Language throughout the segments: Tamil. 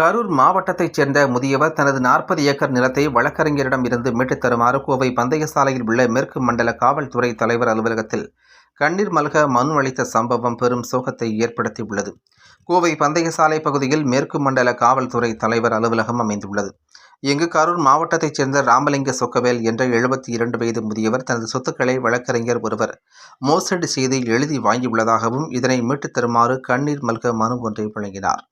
கரூர் மாவட்டத்தைச் சேர்ந்த முதியவர் தனது நாற்பது ஏக்கர் நிலத்தை வழக்கறிஞரிடம் இருந்து மீட்டுத் தருமாறு கோவை பந்தய சாலையில் உள்ள மேற்கு மண்டல காவல்துறை தலைவர் அலுவலகத்தில் கண்ணீர் மல்க மனு அளித்த சம்பவம் பெரும் சோகத்தை ஏற்படுத்தியுள்ளது. கோவை பந்தய சாலை பகுதியில் மேற்கு மண்டல காவல்துறை தலைவர் அலுவலகம் அமைந்துள்ளது. இங்கு கரூர் மாவட்டத்தைச் சேர்ந்த ராமலிங்க சொக்கவேல் என்ற எழுபத்தி இரண்டு வயது முதியவர் தனது சொத்துக்களை வழக்கறிஞர் ஒருவர் மோசடி செய்து எழுதி வாங்கியுள்ளதாகவும் இதனை மீட்டுத் தருமாறு கண்ணீர் மல்க மனு ஒன்றை வழங்கினார்.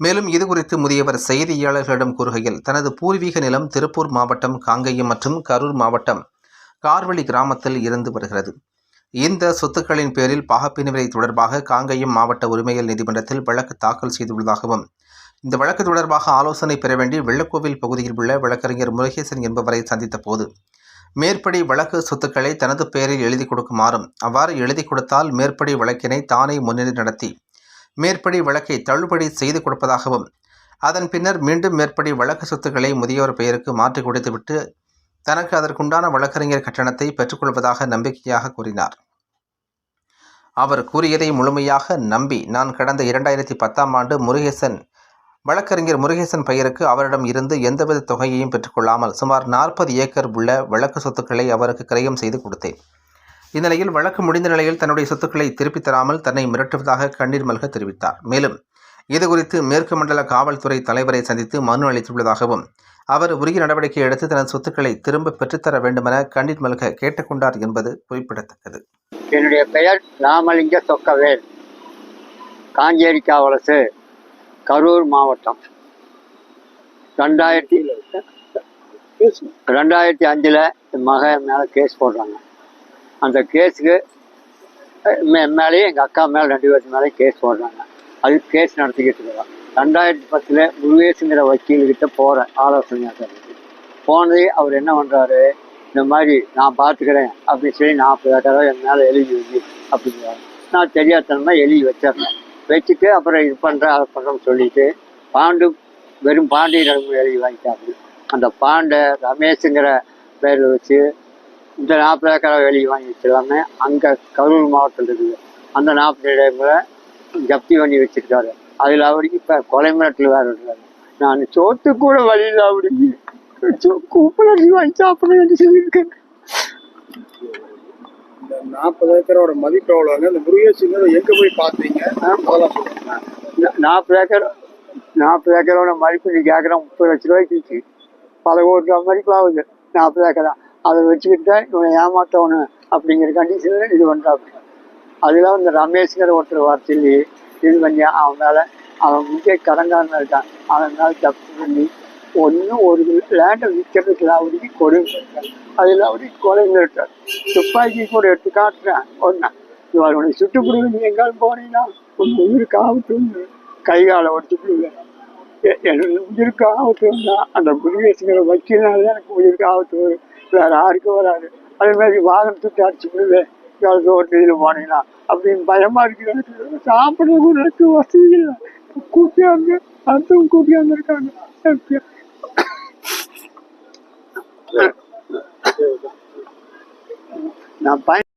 மேலும் இதுகுறித்து முதியவர் செய்தியாளர்களிடம் கூறுகையில் தனது பூர்வீக நிலம் திருப்பூர் மாவட்டம் காங்கேயம் மற்றும் கரூர் மாவட்டம் கார்வழி கிராமத்தில் இருந்து வருகிறது. இந்த சொத்துக்களின் பேரில் பாகப்பிரிவினை தொடர்பாக காங்கேயம் மாவட்ட உரிமையல் நீதிமன்றத்தில் வழக்கு தாக்கல் செய்துள்ளதாகவும் இந்த வழக்கு தொடர்பாக ஆலோசனை பெற வேண்டி வெள்ளக்கோவில் பகுதியில் உள்ள வழக்கறிஞர் முருகேசன் என்பவரை சந்தித்த போது மேற்படி வழக்கு சொத்துக்களை தனது பெயரில் எழுதி கொடுக்குமாறும் அவ்வாறு எழுதி கொடுத்தால் மேற்படி வழக்கினை தானே முன்னிலை நடத்தி மேற்படி வழக்கை தள்ளுபடி செய்து கொடுப்பதாகவும் அதன் பின்னர் மீண்டும் மேற்படி வழக்கு சொத்துக்களை முதியவர் பெயருக்கு மாற்றி கொடுத்துவிட்டு தனக்கு அதற்குண்டான வழக்கறிஞர் கட்டணத்தை பெற்றுக்கொள்வதாக நம்பிக்கையாக கூறினார். அவர் கூறியதை முழுமையாக நம்பி நான் கடந்த இரண்டாயிரத்தி பத்தாம் ஆண்டு முருகேசன் வழக்கறிஞர் முருகேசன் பெயருக்கு அவரிடம் இருந்து எந்தவித தொகையையும் பெற்றுக்கொள்ளாமல் சுமார் நாற்பது ஏக்கர் உள்ள வழக்கு சொத்துக்களை அவருக்கு கிரயம் செய்து கொடுத்தேன். இந்நிலையில் வழக்கு முடிந்த நிலையில் தன்னுடைய சொத்துக்களை திருப்பித் தராமல் தன்னை மிரட்டுவதாக கண்ணீர் மல்க தெரிவித்தார். மேலும் இதுகுறித்து மேற்கு மண்டல காவல்துறை தலைவரை சந்தித்து மனு அளித்துள்ளதாகவும் அவர் உரிய நடவடிக்கை எடுத்து தனது சொத்துக்களை திரும்ப பெற்றுத்தர வேண்டுமென கண்ணீர் மல்க கேட்டுக்கொண்டார் என்பது குறிப்பிடத்தக்கது. என்னுடைய பெயர் ராமலிங்க சொக்கவேல் காஞ்சேரி காவலசு கரூர் மாவட்டம். ரெண்டாயிரத்தி ரெண்டாயிரத்தி அஞ்சில் மகன் மேலே கேஸ் போடுறாங்க. அந்த கேஸுக்கு மே மேலேயும் எங்கள் அக்கா மேலே ரெண்டு பேருக்கு மேலே கேஸ் போடுறாங்க. அது கேஸ் நடத்திக்கிட்டு இருக்கிறோம் ரெண்டாயிரத்தி பத்தில் முருகேசுங்கிற வக்கீல்கிட்ட போகிறேன் ஆலோசனையாக போனதே அவர் என்ன பண்ணுறாரு இந்த மாதிரி நான் பார்த்துக்கிறேன் அப்படின்னு சொல்லி நாற்பது ஏக்கரா என் மேலே எழுதி வச்சு அப்படிங்கிறாரு. நான் தெரியாதனமாக எழுதி வச்சிடறேன். வச்சுட்டு அப்புறம் இது பண்ணுறேன் அதை பண்ணுறேன்னு சொல்லிட்டு பாண்டு வெறும் பாண்டியிடம் எழுதி வாங்கிட்டாரு. அந்த பாண்டை ரமேஷுங்கிற பேரில் வச்சு இந்த நாற்பது ஏக்கரா எழுதி வாங்கி வச்சிடலாமே அங்கே கரூர் மாவட்டத்தில் இருக்குது. அந்த நாற்பது இடங்களை ஜப்தி பண்ணி வச்சிருக்காரு. அதில் அவருக்கு இப்போ கொலை மிரட்டல் வேறு இருக்காரு நான் சோத்து கூட வழியில் அவருக்கு கூப்பிட வாங்கி சாப்பிடணும்னு சொல்லியிருக்கேன். இந்த நாற்பது ஏக்கரோட மதிப்பு எவ்வளோங்க இந்த முருகேசுங்கிறத எங்க போய் பார்த்தீங்க? நாற்பது ஏக்கர் நாற்பது ஏக்கரோட மதிப்பு நீ கேட்குற முப்பது லட்ச ரூபாய்க்கு பல கோடி ரூபா மதிப்பு ஆகுது. நாற்பது ஏக்கரா. அதை வச்சுக்கிட்டு தான் இவனை ஏமாத்தவனு அப்படிங்கிற கண்டிஷனில் இது பண்ணுறாப்படி அதில் இந்த ரமேஷ்ங்கிற ஒருத்தர் வார்த்தையிலேயே இது பண்ணி அவன் மேலே அவன் முக்கிய கடங்காரன் இருக்கான். அவன் தப்பு பண்ணி ஒன்றும் ஒரு லேண்டை விற்கிறதுக்கு அவருக்கு கொடுங்க அதில் அவருக்கு கொலை நிறுத்தார் துப்பாக்கி கூட எடுத்து காட்டுறேன். ஒன்று இவர் உனக்கு சுட்டு நீ எங்காலும் போனீங்கன்னா உன் உயிருக்கு ஆபத்து கை காலை ஒடிச்சுப்பிடுவேன் என்னோட உயிருக்கு ஆபத்து வந்தா அந்த முருகேசுங்கிற வக்கீல்னால தான் எனக்கு உயிருக்கு ஆபத்து வரும் வேற யாருக்கும் வராது. அதே மாதிரி வாகனத்துக்கு அடிச்சு விடுவேன் யாருக்கு ஒரு இதில் போனீங்கன்னா அப்படின்னு பயமா இருக்கு எனக்கு சாப்பிட கூட எனக்கு வசதி இல்லை. கூட்டியாங்க அடுத்தவங்க கூட்டியாங்க இருக்காங்க. நான் பயன்